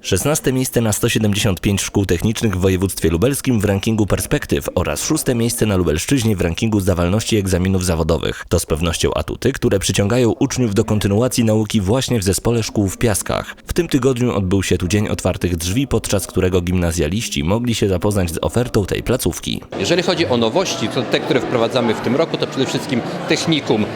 16 miejsce na 175 szkół technicznych w województwie lubelskim w rankingu perspektyw oraz szóste miejsce na Lubelszczyźnie w rankingu zdawalności egzaminów zawodowych. To z pewnością atuty, które przyciągają uczniów do kontynuacji nauki właśnie w zespole szkół w Piaskach. W tym tygodniu odbył się tu Dzień Otwartych Drzwi, podczas którego gimnazjaliści mogli się zapoznać z ofertą tej placówki. Jeżeli chodzi o nowości, to te, które wprowadzamy w tym roku, to przede wszystkim technikum,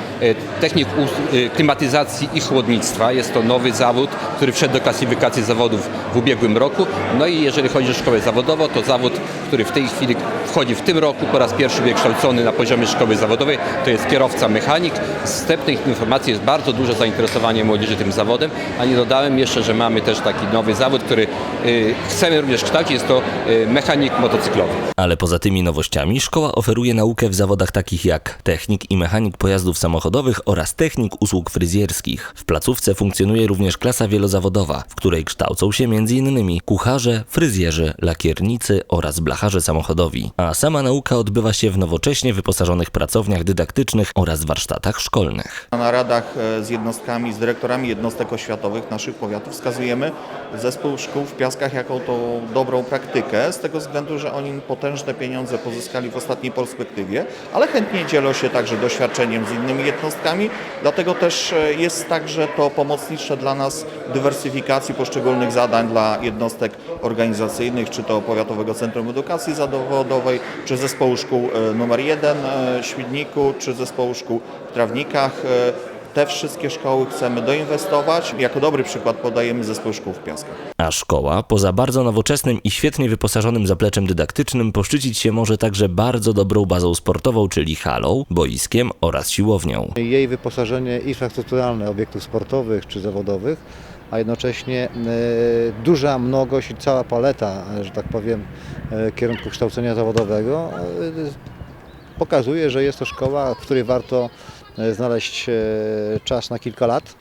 technik us- e, klimatyzacji i chłodnictwa. Jest to nowy zawód, który wszedł do klasyfikacji zawodów w ubiegłym roku. No i jeżeli chodzi o szkołę zawodową, to zawód, który w tej chwili wchodzi w tym roku, po raz pierwszy będzie kształcony na poziomie szkoły zawodowej, to jest kierowca mechanik. Z wstępnych informacji jest bardzo duże zainteresowanie młodzieży tym zawodem, a nie dodałem jeszcze, że mamy też taki nowy zawód, który e, chcemy również kształcić, jest to e, mechanik motocyklowy. Ale poza tymi nowościami szkoła oferuje naukę w zawodach takich jak technik i mechanik pojazdów samochodowych oraz technik usług fryzjerskich. W placówce funkcjonuje również klasa wielozawodowa, w której kształcą się m.in. kucharze, fryzjerzy, lakiernicy oraz blacharze samochodowi. A sama nauka odbywa się w nowocześnie wyposażonych pracowniach dydaktycznych oraz warsztatach szkolnych. Na naradach e, z jednostkami, z dyrektorami jednostek oświatowych naszych powiatów wskazujemy zespół szkół w Piaskach jako tą dobrą praktykę, z tego względu, że oni potężne pieniądze pozyskali w ostatniej perspektywie, ale chętnie dzielą się także doświadczeniem z innymi jednostkami, dlatego też e, jest także to pomocnicze dla nas dywersyfikacji poszczególnych zadań dla jednostek organizacyjnych, czy to Powiatowego Centrum Edukacji Zawodowej, czy zespołu szkół e, numer 1 w Świdniku, czy zespołu szkół w Trawnikach. Te wszystkie szkoły chcemy doinwestować. Jako dobry przykład podajemy zespół szkół w Piaskach. A szkoła, poza bardzo nowoczesnym i świetnie wyposażonym zapleczem dydaktycznym, poszczycić się może także bardzo dobrą bazą sportową, czyli halą, boiskiem oraz siłownią. jej wyposażenie infrastrukturalne obiektów sportowych czy zawodowych, a jednocześnie e, duża mnogość i cała paleta, że tak powiem, e, kierunku kształcenia zawodowego e, pokazuje, że jest to szkoła, w której warto znaleźć e, czas na kilka lat,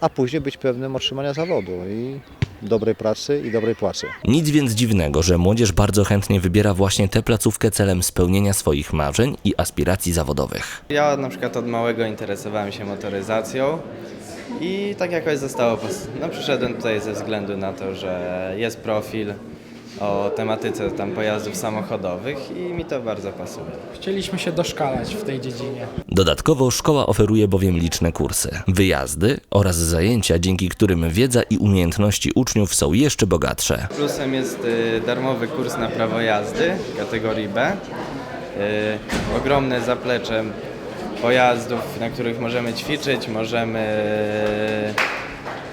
a później być pewnym otrzymania zawodu i dobrej pracy i dobrej płacy. Nic więc dziwnego, że młodzież bardzo chętnie wybiera właśnie tę placówkę celem spełnienia swoich marzeń i aspiracji zawodowych. Ja na przykład od małego interesowałem się motoryzacją i tak jakoś zostało. No przyszedłem tutaj ze względu na to, że jest profil o tematyce tam pojazdów samochodowych i mi to bardzo pasuje. Chcieliśmy się doszkalać w tej dziedzinie. Dodatkowo szkoła oferuje bowiem liczne kursy, wyjazdy oraz zajęcia, dzięki którym wiedza i umiejętności uczniów są jeszcze bogatsze. Plusem jest y, darmowy kurs na prawo jazdy kategorii B. Y, ogromne zaplecze pojazdów, na których możemy ćwiczyć, możemy...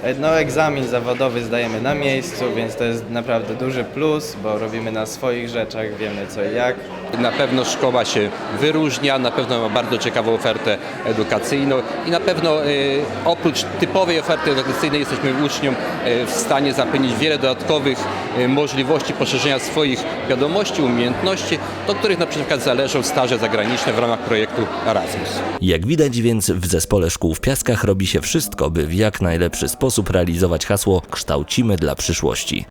y, No, egzamin zawodowy zdajemy na miejscu, więc to jest naprawdę duży plus, bo robimy na swoich rzeczach, wiemy co i jak. Na pewno szkoła się wyróżnia, na pewno ma bardzo ciekawą ofertę edukacyjną i na pewno y, oprócz typowej oferty edukacyjnej jesteśmy uczniom y, w stanie zapewnić wiele dodatkowych y, możliwości poszerzenia swoich wiadomości, umiejętności, do których na przykład zależą staże zagraniczne w ramach projektu Erasmus. Jak widać więc w zespole szkół w Piaskach robi się wszystko, by w jak najlepszy sposób realizować hasło kształcimy dla przyszłości.